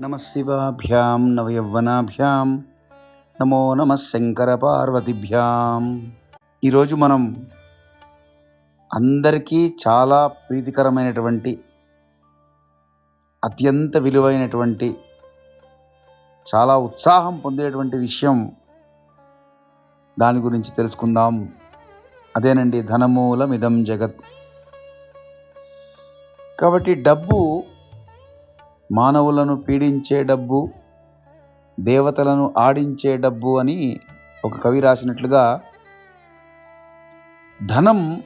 నమ శివాభ్యాం నవయవ్వనాభ్యాం నమో నమ శంకర పార్వతిభ్యాం ఈరోజు మనం అందరికీ చాలా ప్రీతికరమైనటువంటి అత్యంత విలువైనటువంటి చాలా ఉత్సాహం పొందేటువంటి విషయం దాని గురించి తెలుసుకుందాం. అదేనండి ధనమూలమిదం జగత్. కాబట్టి డబ్బు మానవులను పీడించే డబ్బు దేవతలను ఆడించే డబ్బు అని ఒక కవి రాసినట్లుగా ధనం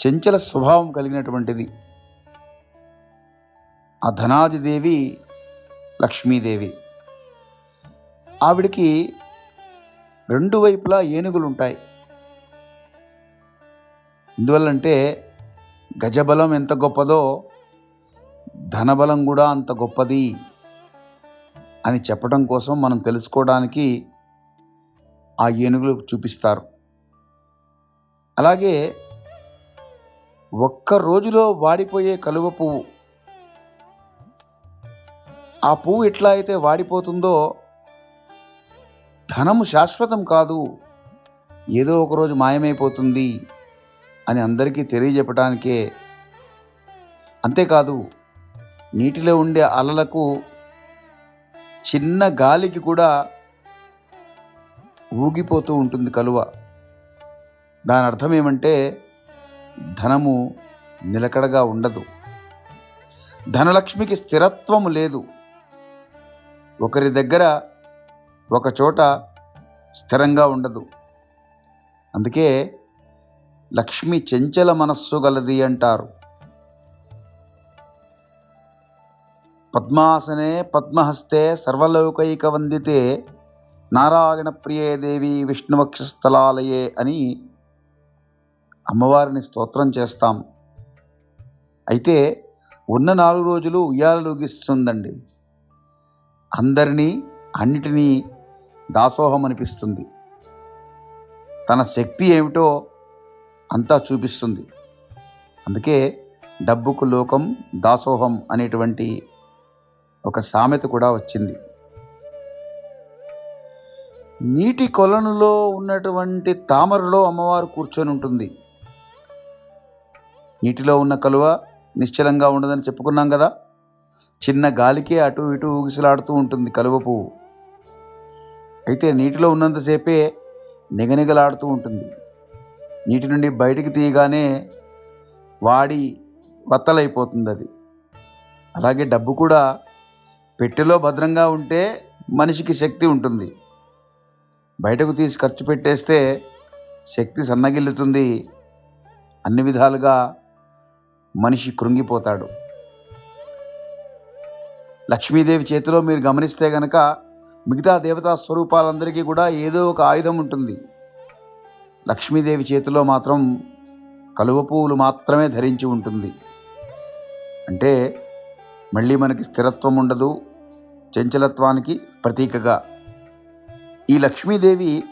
చెంచల స్వభావం కలిగినటువంటిది. ఆ ధనాదిదేవి లక్ష్మీదేవి. ఆవిడికి రెండు వైపులా ఏనుగులు ఉంటాయి ఎందువల్లంటే గజబలం ఎంత గొప్పదో ధనబలం కూడా అంత గొప్పది అని చెప్పడం కోసం మనం తెలుసుకోవడానికి ఆ ఏనుగులు చూపిస్తారు. అలాగే ఒక్క రోజులో వాడిపోయే కలువ పువ్వు ఆ పువ్వు ఎట్లా అయితే వాడిపోతుందో ధనము శాశ్వతం కాదు ఏదో ఒకరోజు మాయమైపోతుంది అని అందరికీ తెలియజెప్పటానికే అంతేకాదు నీటిలో ఉండే అలలకు చిన్న గాలికి కూడా ఊగిపోతూ ఉంటుంది కలువ. దాని అర్థం ఏమంటే ధనము నిలకడగా ఉండదు. ధనలక్ష్మికి స్థిరత్వము లేదు. ఒకరి దగ్గర ఒక చోట స్థిరంగా ఉండదు. అందుకే లక్ష్మి చెంచల మనస్సు గలది అంటారు. పద్మాసనే పద్మహస్తే సర్వలౌకైక వందితే నారాయణ ప్రియే దేవి విష్ణువక్షస్థలాలయే అని అమ్మవారిని స్తోత్రం చేస్తాం. అయితే ఉన్న నాలుగు రోజులు ఉయ్యాలలోగిస్తుందండి అందరినీ అన్నిటినీ దాసోహం అనిపిస్తుంది. తన శక్తి ఏమిటో అంతా చూపిస్తుంది. అందుకే డబ్బుకు లోకం దాసోహం అనేటువంటి ఒక సామెత కూడా వచ్చింది. నీటి కొలనులో ఉన్నటువంటి తామరలో అమ్మవారు కూర్చొని ఉంటుంది. నీటిలో ఉన్న కలువ నిశ్చలంగా ఉండదని చెప్పుకున్నాం కదా? చిన్న గాలికే అటు ఇటు ఊగిసలాడుతూ ఉంటుంది కలువ పువ్వు. అయితే నీటిలో ఉన్నంతసేపే నిగనిగలాడుతూ ఉంటుంది. నీటి నుండి బయటికి తీయగానే వాడి వత్తలైపోతుంది అది. అలాగే డబ్బు కూడా పెట్టెలో భద్రంగా ఉంటే మనిషికి శక్తి ఉంటుంది. బయటకు తీసి ఖర్చు పెట్టేస్తే శక్తి సన్నగిల్లుతుంది. అన్ని విధాలుగా మనిషి కృంగిపోతాడు. లక్ష్మీదేవి చేతిలో మీరు గమనిస్తే గనక మిగతా దేవతా స్వరూపాలందరికీ కూడా ఏదో ఒక ఆయుధం ఉంటుంది. లక్ష్మీదేవి చేతిలో మాత్రం కలువ పువ్వులు మాత్రమే ధరించి ఉంటుంది. అంటే మళ్ళీ మనకి స్థిరత్వం ఉండదు చంచలత్వానికి ప్రతీకగా. ఈ లక్ష్మీదేవి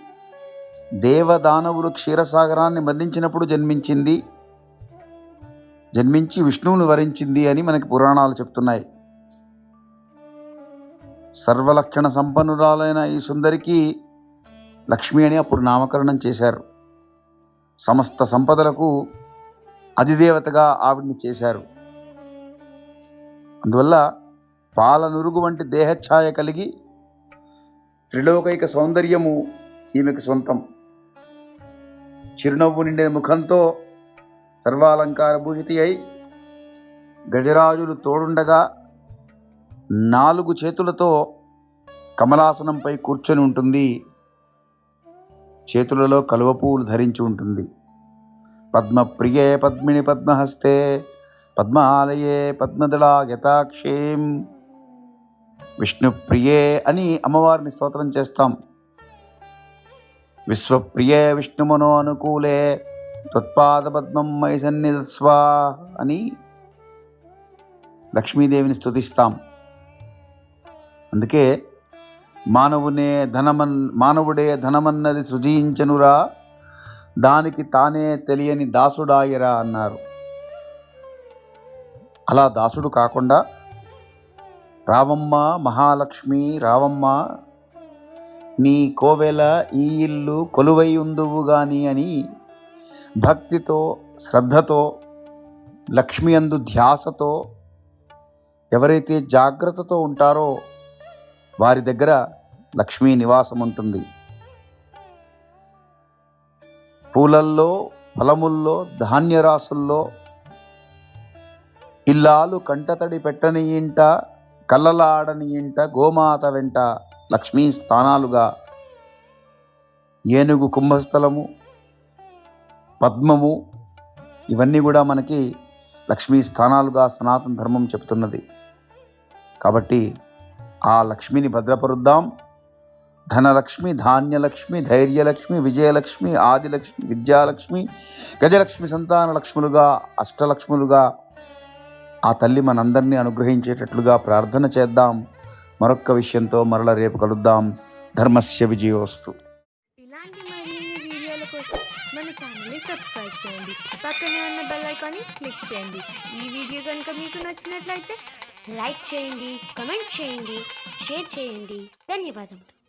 దేవదానవులు క్షీరసాగరాన్ని మరణించినప్పుడు జన్మించింది జన్మించి విష్ణువును వరించింది అని మనకి పురాణాలు చెప్తున్నాయి. సర్వలక్షణ సంపన్నురాలైన ఈ సుందరికి లక్ష్మి అని అప్పుడు నామకరణం చేశారు. సమస్త సంపదలకు అధిదేవతగా ఆవిడ్ని చేశారు. అందువల్ల పాల నురుగు వంటి దేహఛాయ కలిగి త్రిలోకైక సౌందర్యము ఈమెకు సొంతం. చిరునవ్వు నిండిన ముఖంతో సర్వాలంకార భూషితి అయి గజరాజులు తోడుండగా నాలుగు చేతులతో కమలాసనంపై కూర్చొని ఉంటుంది. చేతులలో కలువ పువ్వులు ధరించి ఉంటుంది. పద్మప్రియే పద్మిని పద్మహస్తే పద్మాలయే పద్మదళా యథాక్షేం విష్ణుప్రియే అని అమ్మవారిని స్తోత్రం చేస్తాం. విశ్వప్రియే విష్ణుమనో అనుకూలే త్వత్పాద పద్మం మై సన్నిధస్వా అని లక్ష్మీదేవిని స్తుతిస్తాం. అందుకే మానవునే ధనమన్ మానవుడే ధనమన్నది సృజించనురా దానికి తానే తెలియని దాసుడాయరా అన్నారు. అలా దాసుడు కాకుండా రావమ్మ మహాలక్ష్మి రావమ్మ నీ కోవెల ఈ ఇల్లు కొలువై ఉందువు గాని అని భక్తితో శ్రద్ధతో లక్ష్మి అందు ధ్యాసతో ఎవరైతే జాగ్రత్తతో ఉంటారో వారి దగ్గర లక్ష్మీ నివాసం ఉంటుంది. పూలల్లో ఫలముల్లో ధాన్యరాసుల్లో ఇల్లాలు కంటతడి పెట్టని ఇంట కళ్ళలాడని ఇంట గోమాత వెంట లక్ష్మీ స్థానాలుగా. ఏనుగు కుంభస్థలము పద్మము ఇవన్నీ కూడా మనకి లక్ష్మీ స్థానాలుగా సనాతన ధర్మం చెప్తున్నది. కాబట్టి ఆ లక్ష్మిని భద్రపరుద్దాం. ధనలక్ష్మి ధాన్యలక్ష్మి ధైర్యలక్ష్మి విజయలక్ష్మి ఆదిలక్ష్మి విద్యాలక్ష్మి గజలక్ష్మి సంతాన లక్ష్ములుగా అష్టలక్ష్ములుగా ఆ తల్లి మనందరినీ అనుగ్రహించేటట్లుగా ప్రార్థన చేద్దాం. మరొక్క విషయంతో మరల రేపు కలుద్దాం. ధర్మస్య విజయోస్తు. ఇలాంటి మరిన్ని వీడియోల కోసం మన ఛానల్ని సబ్స్క్రైబ్ చేయండి. పక్కనే ఉన్న బెల్ ఐకాన్ని క్లిక్ చేయండి. ఈ వీడియో కనుక మీకు నచ్చినట్లయితే లైక్ చేయండి కమెంట్ చేయండి షేర్ చేయండి. ధన్యవాదములు.